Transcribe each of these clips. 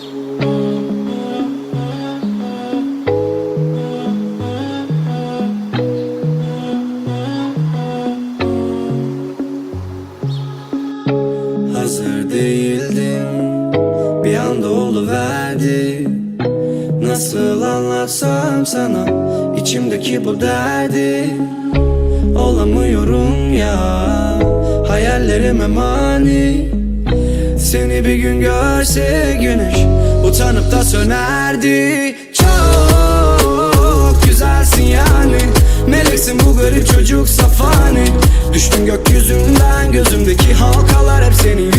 Hazır değildim Bir anda oluverdi. Nasıl anlatsam sana içimdeki bu derdi. Olamıyorum ya Hayallerime mani. Seni bir gün görse güneş utanıp da sönerdi. Çok güzelsin yani. Meleksin bu garip çocuk safani. Düştün gökyüzünden Gözümdeki halkalar hep senin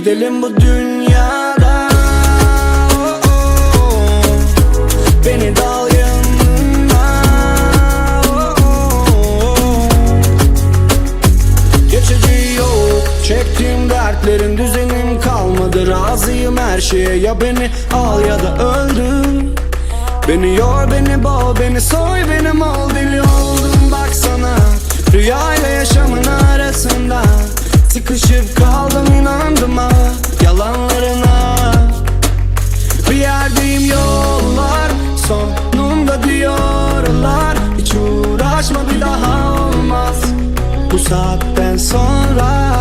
Gidelim bu dünyada. Beni dal yanına. Geçici yok Çektiğim dertlerin düzenim kalmadı. Razıyım her şeye ya beni al ya da öldür. Beni yor beni boğ beni soy benim ol deli oldum baksana Rüyayla yaşamın arasında Sıkışıp kaldım Bu saatten sonra